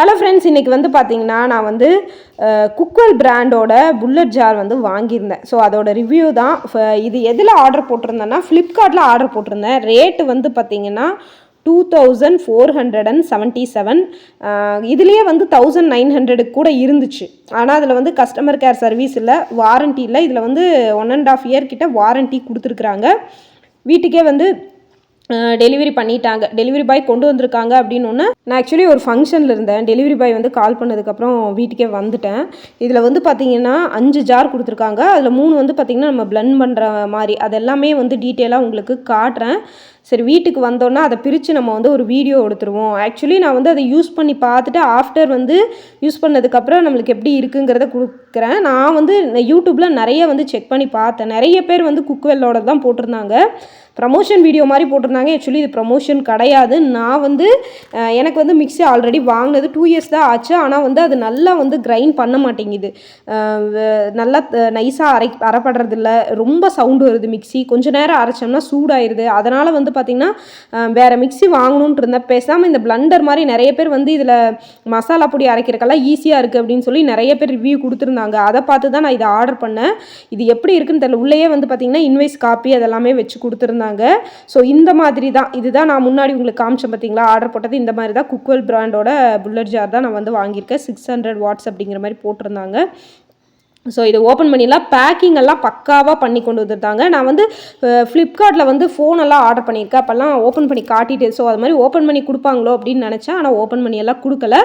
Hello friends இன்றைக்கி வந்து பார்த்தீங்கன்னா நான் வந்து குக்வெல் பிராண்டோட புல்லட் ஜார் வந்து வாங்கியிருந்தேன். ஸோ அதோட ரிவ்யூ தான் ஃப- இது எதில் ஆர்டர் போட்டிருந்தேன்னா ஃப்ளிப்கார்ட்டில் ஆர்டர் போட்டிருந்தேன். ரேட்டு வந்து பார்த்தீங்கன்னா two thousand four hundred and seventy seven இதுலேயே வந்து தௌசண்ட் நைன் ஹண்ட்ரடுக்கு கூட இருந்துச்சு. ஆனால் அதில் வந்து கஸ்டமர் கேர் சர்வீஸ் இல்லை வாரண்ட்டி இல்லை. இதில் வந்து ஒன் அண்ட் ஆஃப் இயர் கிட்ட வாரண்ட்டி கொடுத்துருக்குறாங்க. வீட்டுக்கே வந்து டெலிவரி பண்ணிட்டாங்க. டெலிவரி பாய் கொண்டு வந்திருக்காங்க அப்படின்னு ஒன்று நான் ஆக்சுவலி ஒரு ஃபங்க்ஷனில் இருந்தேன். டெலிவரி பாய் வந்து கால் பண்ணதுக்கப்புறம் வீட்டுக்கே வந்துட்டேன். இதில் வந்து பார்த்தீங்கன்னா அஞ்சு ஜார் கொடுத்துருக்காங்க. அதில் மூணு வந்து பார்த்தீங்கன்னா நம்ம பிளண்ட் பண்ணுற மாதிரி. அது எல்லாமே வந்து டீட்டெயிலாக உங்களுக்கு காட்டுறேன். சரி வீட்டுக்கு வந்தோன்னா அதை பிரித்து நம்ம வந்து ஒரு வீடியோ எடுத்துருவோம். ஆக்சுவலி நான் வந்து அதை யூஸ் பண்ணி பார்த்துட்டு ஆஃப்டர் வந்து யூஸ் பண்ணதுக்கப்புறம் நம்மளுக்கு எப்படி இருக்குங்கிறத கொடுக்குறேன். நான் வந்து யூடியூப்பில் நிறைய வந்து செக் பண்ணி பார்த்தேன். நிறைய பேர் வந்து குக்வெல்லோட தான் போட்டிருந்தாங்க. ப்ரமோஷன் வீடியோ மாதிரி போட்டிருந்தாங்க. ஆக்சுவலி இது ப்ரமோஷன் கிடையாது. நான் வந்து எனக்கு எனக்கு வந்து மிக்ஸி ஆல்ரெடி வாங்கினது டூ இயர்ஸ் தான் ஆச்சு. ஆனால் வந்து அது நல்லா வந்து கிரைண்ட் பண்ண மாட்டேங்குது. நல்லா நைஸாக அரை அரைப்படுறதில்ல. ரொம்ப சவுண்டு வருது மிக்ஸி. கொஞ்ச நேரம் அரைச்சோம்னா சூடாயிருது. அதனால் வந்து பார்த்திங்கன்னா வேறு மிக்சி வாங்கணுன்ட்டு இருந்தேன். பேசாமல் இந்த பிளண்டர் மாதிரி நிறைய பேர் வந்து இதில் மசாலா பொடி அரைக்கிறக்கெல்லாம் ஈஸியாக இருக்குது அப்படின்னு சொல்லி நிறைய பேர் ரிவ்யூ கொடுத்துருந்தாங்க. அதை பார்த்து தான் நான் இதை ஆர்டர் பண்ணேன். இது எப்படி இருக்குன்னு தெரியல. உள்ளேயே வந்து பார்த்திங்கன்னா இன்வைஸ் காப்பி அதெல்லாமே வச்சு கொடுத்துருந்தாங்க. ஸோ இந்த மாதிரி தான். இதுதான் நான் முன்னாடி உங்களுக்கு காமிச்சேன் பார்த்தீங்களா ஆர்டர் போட்டது இந்த மாதிரி தான். குக்வெல் பிராண்டோட புல்லட் ஜார் தான் நான் வந்து வாங்கியிருக்கேன். சிக்ஸ் ஹண்ட்ரட் வாட்ஸ் அப்படிங்கிற மாதிரி போட்டிருந்தாங்க. ஸோ இதை ஓப்பன் பண்ணிடலாம். பேக்கிங் எல்லாம் பக்காவாக பண்ணி கொண்டு வந்துருந்தாங்க நான் வந்து ஃப்ளிப்கார்ட்டில் வந்து ஃபோனெல்லாம் ஆர்டர் பண்ணியிருக்கேன். அப்போல்லாம் ஓப்பன் பண்ணி காட்டிட்டு ஸோ அது மாதிரி ஓப்பன் பண்ணி கொடுப்பாங்களோ அப்படின்னு நினச்சேன். ஆனால் ஓப்பன் பண்ணி எல்லாம் கொடுக்கல.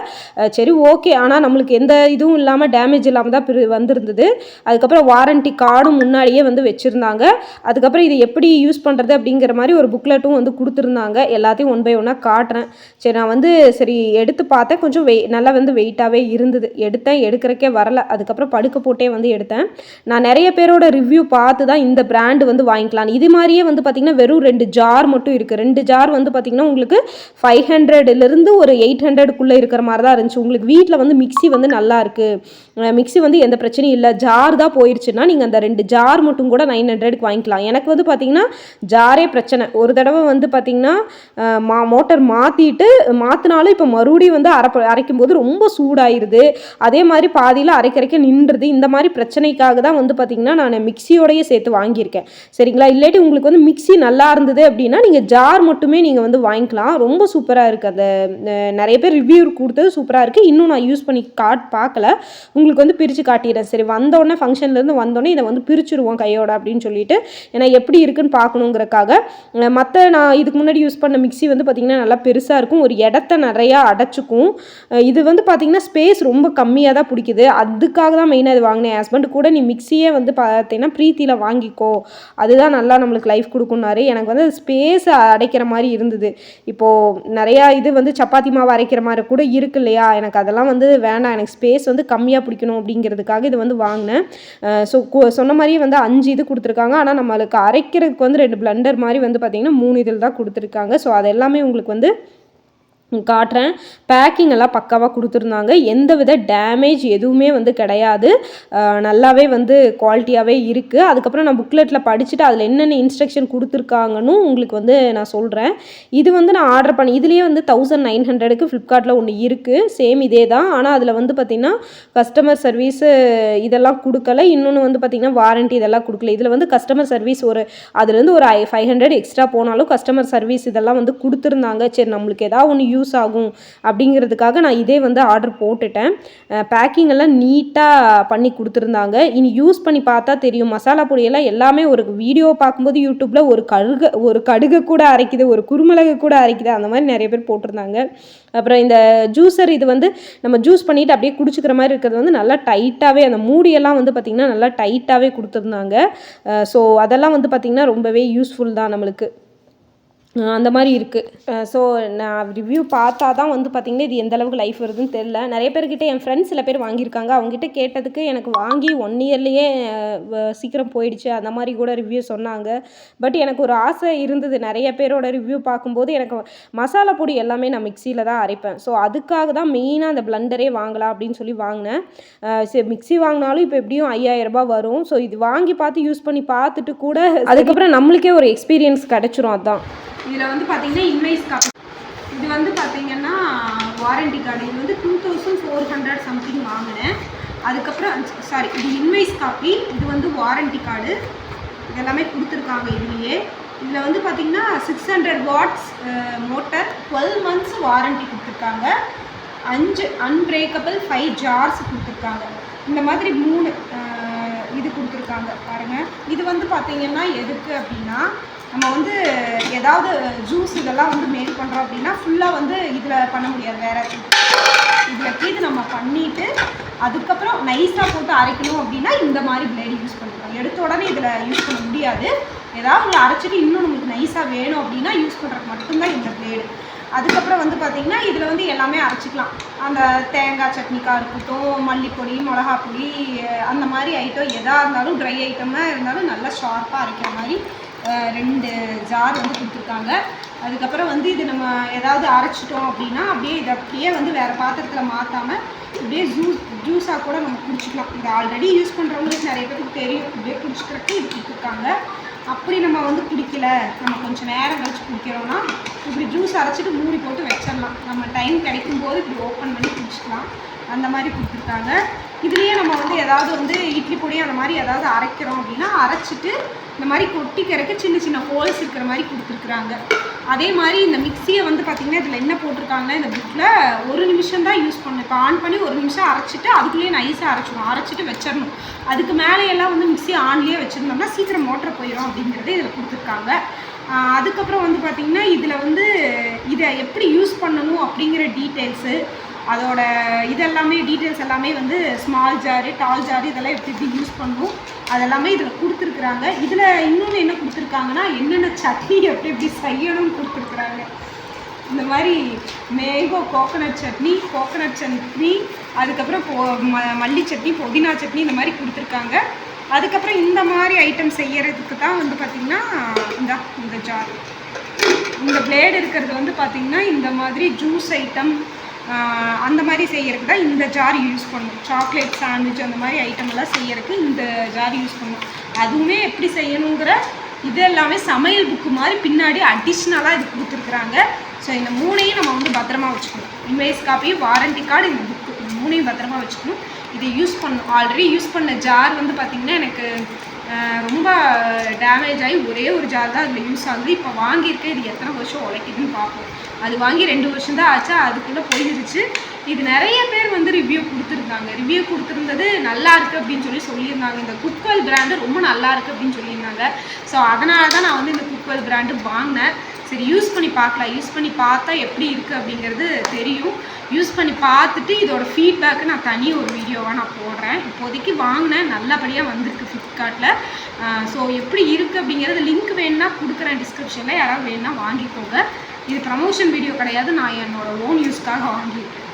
சரி ஓகே ஆனால் நம்மளுக்கு எந்த இதுவும் இல்லாமல் டேமேஜ் இல்லாமல் தான் வந்திருந்தது. அதுக்கப்புறம் வாரண்டி கார்டும் முன்னாடியே வந்து வச்சுருந்தாங்க. அதுக்கப்புறம் இது எப்படி யூஸ் பண்ணுறது அப்படிங்கிற மாதிரி ஒரு புக்லெட்டும் வந்து கொடுத்துருந்தாங்க. எல்லாத்தையும் ஒன் பை ஒன்னாக காட்டுறேன். சரி நான் வந்து சரி எடுத்து பார்த்தேன். கொஞ்சம் வெய் நல்லா வந்து வெயிட்டாகவே இருந்தது. எடுத்தேன். எடுக்கிறக்கே வரல. அதுக்கப்புறம் படுக்க போட்டே வந்து எடுத்தேன். நான் நிறைய பேரோட ரிவ்யூ பார்த்து தான் இந்த பிராண்டு வந்து வாங்கிக்கலாம் இது மாதிரியே வந்து பார்த்திங்கன்னா வெறும் ரெண்டு ஜார் மட்டும் இருக்குது ரெண்டு ஜார் வந்து பார்த்திங்கன்னா உங்களுக்கு ஃபைவ் ஹண்ட்ரட்லேருந்து ஒரு எயிட் ஹண்ட்ரடுக்குள்ளே இருக்கிற மாதிரி தான் இருந்துச்சு. உங்களுக்கு வீட்டில் வந்து மிக்ஸி வந்து நல்லா இருக்குது மிக்ஸி வந்து எந்த பிரச்சனையும் இல்லை. ஜார் தான் போயிடுச்சுன்னா நீங்கள் அந்த ரெண்டு ஜார் மட்டும் கூட நைன் ஹண்ட்ரடுக்கு வாங்கிக்கலாம். எனக்கு வந்து பார்த்திங்கன்னா ஜாரே பிரச்சனை. ஒரு தடவை வந்து பார்த்திங்கன்னா மா மோட்டர் மாற்றிட்டு மாற்றினாலும் இப்போ மறுபடியும் வந்து அரைப்ப அரைக்கும் போது ரொம்ப சூடாயிருது. அதே மாதிரி பாதியில் அரைக்கரைக்க நின்றுது. இந்த மாதிரி பிரச்சனைக்காக தான் வந்து பார்த்திங்கன்னா நான் மிக்சியோடையே சேர்த்து வாங்கியிருக்கேன். சரிங்களா? இல்லாட்டி உங்களுக்கு வந்து மிக்ஸி நல்லா இருந்தது அப்படின்னா நீங்கள் ஜார் மட்டுமே நீங்கள் வந்து வாங்கிக்கலாம். ரொம்ப சூப்பராக இருக்குது அந்த நிறைய பேர் ரிவ்யூ கொடுத்தது சூப்பராக இருக்குது இன்னும் நான் யூஸ் பண்ணி காட் பார்க்கல. உங்களுக்கு வந்து பிரித்து காட்டிடுறேன். சரி வந்தோடனே ஃபங்க்ஷன்லேருந்து வந்தோடனே இதை வந்து பிரிச்சுருவோம் கையோட அப்படின்னு சொல்லிட்டு. ஏன்னா எப்படி இருக்குன்னு பார்க்கணுங்கிறக்காக மற்ற நான் இதுக்கு முன்னாடி யூஸ் பண்ண மிக்சி வந்து பார்த்திங்கன்னா நல்லா பெருசாக இருக்கும். ஒரு இடத்த நிறையா அடைச்சிக்கும். இது வந்து பார்த்திங்கன்னா ஸ்பேஸ் ரொம்ப கம்மியாக தான் பிடிக்குது. அதுக்காக தான் மெயினாக இது வாங்கினேன். என் ஹஸ்பண்ட் கூட நீ மிக்ஸியே வந்து பார்த்தீங்கன்னா ப்ரீத்தியில் வாங்கிக்கோ. அதுதான் நல்லா நம்மளுக்கு லைஃப் கொடுக்குன்னாரு எனக்கு வந்து ஸ்பேஸ் அடைக்கிற மாதிரி இருந்தது. இப்போது நிறையா இது வந்து சப்பாத்தி மாவு அரைக்கிற மாதிரி கூட இருக்கு இல்லையா? எனக்கு அதெல்லாம் வந்து வேண்டாம் எனக்கு ஸ்பேஸ் வந்து கம்மியாக பிடிக்கணும் அப்படிங்கிறதுக்காக இது வந்து வாங்கினேன். ஸோ சொன்ன மாதிரியே வந்து அஞ்சு இது கொடுத்துருக்காங்க. ஆனால் நம்மளுக்கு அரைக்கிறதுக்கு வந்து ரெண்டு பிளண்டர் மாதிரி வந்து பார்த்திங்கன்னா மூணு இதில் தான் கொடுத்துருக்காங்க. ஸோ அது எல்லாமே உங்களுக்கு வந்து காட்டுறேன். பேக்கிங் எல்லாம் பக்காவாக கொடுத்துருந்தாங்க. எந்த வித டேமேஜ் எதுவுமே வந்து கிடையாது. நல்லாவே வந்து குவாலிட்டியாகவே இருக்குது அதுக்கப்புறம் நான் புக்லெட்டில் படிச்சுட்டு அதில் என்னென்ன இன்ஸ்ட்ரக்ஷன் கொடுத்துருக்காங்கன்னு உங்களுக்கு வந்து நான் சொல்கிறேன் இது வந்து நான் ஆர்டர் பண்ணி இதுலேயே வந்து தௌசண்ட் நைன் ஹண்ட்ரடுக்கு ஃப்ளிப்கார்ட்டில் ஒன்று இருக்குது சேம் இதே தான். ஆனால் அதில் வந்து பார்த்திங்கன்னா கஸ்டமர் சர்வீஸு இதெல்லாம் கொடுக்கல. இன்னொன்று வந்து பார்த்திங்கன்னா வாரண்ட்டி இதெல்லாம் கொடுக்கல. இதில் வந்து கஸ்டமர் சர்வீஸ் ஒரு அதுலேருந்து ஒரு ஃபைவ் ஹண்ட்ரட் எக்ஸ்ட்ரா போனாலும் கஸ்டமர் சர்வீஸ் இதெல்லாம் வந்து கொடுத்துருந்தாங்க. சரி நம்மளுக்கு ஏதாவது ஒன்று யூஸ் யூஸ் ஆகும் அப்படிங்கிறதுக்காக நான் இதே வந்து ஆர்டர் போட்டுட்டேன். பேக்கிங் எல்லாம் நீட்டாக பண்ணி கொடுத்துருந்தாங்க. இனி யூஸ் பண்ணி பார்த்தா தெரியும். மசாலா பொடியெல்லாம் எல்லாமே ஒரு வீடியோ பார்க்கும்போது யூடியூப்பில் ஒரு கழுக ஒரு கடுகு கூட அரைக்குது ஒரு குருமிளகு கூட அரைக்குது அந்த மாதிரி நிறைய பேர் போட்டிருந்தாங்க. அப்புறம் இந்த ஜூஸர் இது வந்து நம்ம ஜூஸ் பண்ணிட்டு அப்படியே குடிச்சிக்கிற மாதிரி இருக்கிறது வந்து நல்லா டைட்டாகவே அந்த மூடியெல்லாம் வந்து பார்த்திங்கன்னா நல்லா டைட்டாகவே கொடுத்துருந்தாங்க. ஸோ அதெல்லாம் வந்து பார்த்திங்கன்னா ரொம்பவே யூஸ்ஃபுல் தான் நம்மளுக்கு. அந்த மாதிரி இருக்குது ஸோ நான் ரிவ்யூ பார்த்தா தான் வந்து பார்த்திங்கன்னா இது எந்தளவுக்கு லைஃப் வருதுன்னு தெரில நிறைய பேர்கிட்ட என் ஃப்ரெண்ட்ஸ் சில பேர் வாங்கியிருக்காங்க. அவங்ககிட்ட கேட்டதுக்கு எனக்கு வாங்கி ஒன் இயர்லேயே சீக்கிரம் போயிடுச்சு. அந்த மாதிரி கூட ரிவ்யூ சொன்னாங்க. பட் எனக்கு ஒரு ஆசை இருந்தது. நிறைய பேரோட ரிவ்யூ பார்க்கும்போது எனக்கு மசாலா பொடி எல்லாமே நான் மிக்சியில் தான் அரைப்பேன். ஸோ அதுக்காக தான் மெயினாக அந்த பிளண்டரே வாங்கலாம் அப்படின்னு சொல்லி வாங்கினேன். சரி மிக்ஸி வாங்கினாலும் இப்போ எப்படியும் ஐயாயிரம் ரூபாய் வரும். ஸோ இது வாங்கி பார்த்து யூஸ் பண்ணி பார்த்துட்டு கூட அதுக்கப்புறம் நம்மளுக்கே ஒரு எக்ஸ்பீரியன்ஸ் கிடச்சிரும். அதான். இதில் வந்து பார்த்தீங்கன்னா இன்வைஸ் காப்பி. இது வந்து பார்த்தீங்கன்னா வாரண்டி கார்டு இது வந்து two thousand four hundred something வாங்கினேன். அதுக்கப்புறம் சாரி இது இன்வைஸ் காப்பி இது வந்து வாரண்டி கார்டு இதெல்லாமே கொடுத்துருக்காங்க இதுலேயே. இதில் வந்து பார்த்தீங்கன்னா six hundred watts motor twelve months warranty கொடுத்துருக்காங்க. அஞ்சு அன்பிரேக்கபிள் ஃபைவ் ஜார்ஸ் கொடுத்துருக்காங்க. இந்த மாதிரி மூணு இது கொடுத்துருக்காங்க பாருங்கள் இது வந்து பார்த்தீங்கன்னா எதுக்கு அப்படின்னா நம்ம வந்து ஏதாவது ஜூஸ் இதெல்லாம் வந்து மேக் பண்ணுறோம் அப்படின்னா ஃபுல்லாக வந்து இதில் பண்ண முடியாது. வேறு இதில் கீது நம்ம பண்ணிவிட்டு அதுக்கப்புறம் நைஸாக போட்டு அரைக்கணும் அப்படின்னா இந்த மாதிரி பிளேடு யூஸ் பண்ணிக்கலாம். எடுத்த உடனே இதில் யூஸ் பண்ண முடியாது. ஏதாவது ஒன்று அரைச்சிட்டு இன்னும் நமக்கு நைஸாக வேணும் அப்படின்னா யூஸ் பண்ணுறதுக்கு மட்டும்தான் இந்த பிளேடு அதுக்கப்புறம் வந்து பார்த்திங்கன்னா இதில் வந்து எல்லாமே அரைச்சிக்கலாம். அந்த தேங்காய் சட்னிக்காக இருக்கட்டும் மல்லிப்பொடி மிளகா பொடி அந்த மாதிரி ஐட்டம் எதாக இருந்தாலும் ட்ரை ஐட்டமாக இருந்தாலும் நல்லா ஷார்ப்பாக அரைக்கிற மாதிரி ரெண்டு ஜார் வந்து கொடுத்துருக்காங்க. அதுக்கப்புறம் வந்து இது நம்ம ஏதாவது அரைச்சிட்டோம் அப்படின்னா அப்படியே இதை அப்படியே வந்து வேறு பாத்திரத்தில் மாற்றாமல் இப்படியே ஜூஸ் ஜூஸாக கூட நம்ம குடிச்சிக்கலாம். இது ஆல்ரெடி யூஸ் பண்ணுறவங்களுக்கு நிறைய பேருக்கு தெரியும். இப்படியே குடிச்சிக்கிறதுக்கு இது கொடுத்துருக்காங்க. அப்படி நம்ம வந்து குடிக்கல. நம்ம கொஞ்சம் நேரம் கழிச்சு குடிக்கிறோம்னா இப்படி ஜூஸ் அரைச்சிட்டு மூடி போட்டு வச்சிடலாம். நம்ம டைம் கிடைக்கும் போது இப்படி ஓப்பன் பண்ணி குடிச்சிக்கலாம். அந்த மாதிரி கொடுத்துருக்காங்க. இதுலேயே நம்ம வந்து ஏதாவது வந்து இட்லி பொடி அந்த மாதிரி ஏதாவது அரைக்கிறோம் அப்படின்னா அரைச்சிட்டு இந்த மாதிரி கொட்டிக்கிறக்கு சின்ன சின்ன ஹோல்ஸ் இருக்கிற மாதிரி கொடுத்துருக்குறாங்க. அதே மாதிரி இந்த மிக்சியை வந்து பார்த்திங்கன்னா இதில் என்ன போட்டிருக்காங்கன்னா இந்த புக்கில் ஒரு நிமிஷம் தான் யூஸ் பண்ணணும். இப்போ ஆன் பண்ணி ஒரு நிமிஷம் அரைச்சிட்டு அதுக்குள்ளேயே நைஸாக அரைச்சிடும் அரைச்சிட்டு வச்சிடணும். அதுக்கு மேலே எல்லாம் வந்து மிக்ஸி ஆன்லேயே வச்சுருந்தோம்னா சீக்கிரம் மோட்டர் போயிடும் அப்படிங்கிறது இதில் கொடுத்துருக்காங்க. அதுக்கப்புறம் வந்து பார்த்திங்கன்னா இதில் வந்து இதை எப்படி யூஸ் பண்ணணும் அப்படிங்கிற டீட்டெயில்ஸு அதோட இதெல்லாமே டீட்டெயில்ஸ் எல்லாமே வந்து ஸ்மால் ஜாரு டால் ஜாரு இதெல்லாம் எப்படி எப்படி யூஸ் பண்ணணும் அதெல்லாமே இதில் கொடுத்துருக்குறாங்க. இதில் இன்னொன்று என்ன கொடுத்துருக்காங்கன்னா என்னென்ன சட்னி எப்படி எப்படி செய்யணும்னு கொடுத்துருக்குறாங்க. இந்த மாதிரி mango coconut chutney coconut chutney அதுக்கப்புறம் போ ம மல்லி சட்னி புதினா சட்னி இந்த மாதிரி கொடுத்துருக்காங்க. அதுக்கப்புறம் இந்த மாதிரி ஐட்டம் செய்யறதுக்கு தான் வந்து பார்த்திங்கன்னா இந்த இந்த ஜார் இந்த பிளேடு இருக்கிறது வந்து பார்த்திங்கன்னா இந்த மாதிரி ஜூஸ் ஐட்டம் அந்த மாதிரி செய்யறதுக்கு தான் இந்த ஜார் யூஸ் பண்ணும் சாக்லேட் சாண்ட்விச் அந்த மாதிரி ஐட்டம் எல்லாம் செய்யறதுக்கு இந்த ஜார் யூஸ் பண்ணும் அதுவுமே எப்படி செய்யணுங்கிற இது எல்லாமே சமையல் புக்கு மாதிரி பின்னாடி அடிஷ்னலாக இது கொடுத்துருக்குறாங்க. ஸோ இந்த மூணையும் நம்ம வந்து பத்திரமா வச்சுக்கணும். இன்வைஸ் காப்பியும் வாரண்டி கார்டு இந்த புக்கு இந்த மூணையும் பத்திரமா வச்சுக்கணும். இதை யூஸ் பண்ணும் ஆல்ரெடி யூஸ் பண்ண ஜார் வந்து பார்த்திங்கன்னா எனக்கு ரொம்ப டேமேஜ் ஆகி ஒரே ஒரு ஜார் தான் அதில் யூஸ் ஆகுது. இப்போ வாங்கியிருக்கேன். இது எத்தனை வருஷம் உழைக்குதுன்னு பார்ப்போம். அது வாங்கி ரெண்டு வருஷம் தான் ஆச்சு அதுக்குள்ளே போயிருச்சு. இது நிறைய பேர் வந்து ரிவ்யூ கொடுத்துருந்தாங்க. ரிவ்யூ கொடுத்துருந்தது நல்லா இருக்குது அப்படின்னு சொல்லி சொல்லியிருந்தாங்க. இந்த குக்வெல் பிராண்டு ரொம்ப நல்லா இருக்குது அப்படின்னு சொல்லியிருந்தாங்க. ஸோ அதனால தான் நான் வந்து இந்த குக்வெல் பிராண்டு வாங்கினேன். சரி யூஸ் பண்ணி பார்க்கலாம். யூஸ் பண்ணி பார்த்தா எப்படி இருக்குது அப்படிங்கிறது தெரியும். யூஸ் பண்ணி பார்த்துட்டு இதோட ஃபீட்பேக்கு நான் தனி ஒரு வீடியோவாக நான் போடுறேன். இப்போதைக்கு வாங்கினேன். நல்லபடியாக வந்திருக்கு ஃப்ளிப்கார்ட்டில் ஸோ எப்படி இருக்குது அப்படிங்கிறது லிங்க் வேணும்னா கொடுக்குறேன் டிஸ்கிரிப்ஷனில் யாராவது வேணுன்னா வாங்கிக்கோங்க. இது ப்ரமோஷன் வீடியோ கிடையாது நான் என்னோட ஓன் யூஸ்க்காக வாங்கியிருக்கேன்.